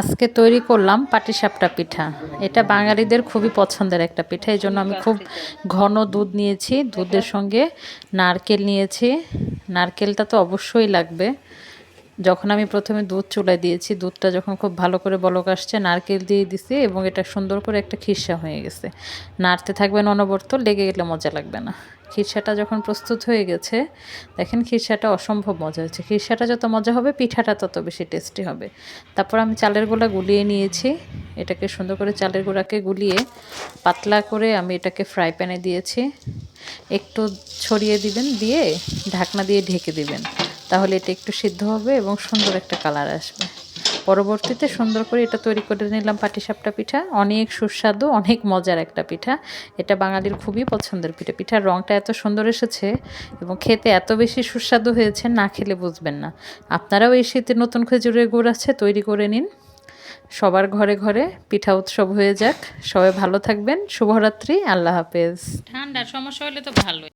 আজকে তৈরি করলাম পাটিসাপটা পিঠা। এটা বাঙালিদের খুবই পছন্দের একটা পিঠা এই জন্য আমি খুব ঘন দুধ নিয়েছি। দুধের সঙ্গে নারকেল নিয়েছি। নারকেলটা তো অবশ্যই লাগবে। যখন আমি প্রথমে দুধ চুলায় দিয়েছি, দুধটা যখন খুব ভালো করে বলক আসছে, নারকেল দিয়ে দিছি এবং এটা সুন্দর করে একটা খিরসা হয়ে গেছে। নাড়তে থাকবেন অনবরত, লেগে গেলে মজা লাগবে না। খিরসাটা যখন প্রস্তুত হয়ে গেছে, দেখেন খিরসাটা অসম্ভব মজা হয়েছে। খিরসাটা যত মজা হবে, পিঠাটা তত বেশি টেস্টি হবে। তারপর আমি চালের গোলা গুলিয়ে নিয়েছি। এটাকে সুন্দর করে চালের গুঁড়াকে গুলিয়ে পাতলা করে আমি এটাকে ফ্রাই প্যানে দিয়েছি। একটু ছড়িয়ে দিবেন, দিয়ে ঢাকনা দিয়ে ঢেকে দিবেন। তাহলে এটা একটু সিদ্ধ হবে এবং সুন্দর একটা কালার আসবে। পরবর্তীতে সুন্দর করে এটা তৈরি করে নিলাম পাটিসাপটা পিঠা। অনেক সুস্বাদু, অনেক মজার একটা পিঠা। এটা বাঙালির খুবই পছন্দের পিঠা। পিঠার রঙটা এত সুন্দর এসেছে এবং খেতে এত বেশি সুস্বাদু হয়েছে, না খেলে বুঝবেন না। আপনারাও এই শীতে নতুন খেজুরের গুড় আছে, তৈরি করে নিন। সবার ঘরে ঘরে পিঠা উৎসব হয়ে যাক। সবাই ভালো থাকবেন। শুভরাত্রি। আল্লাহ হাফেজ। ঠান্ডার সমস্যা হলে তো ভালোই।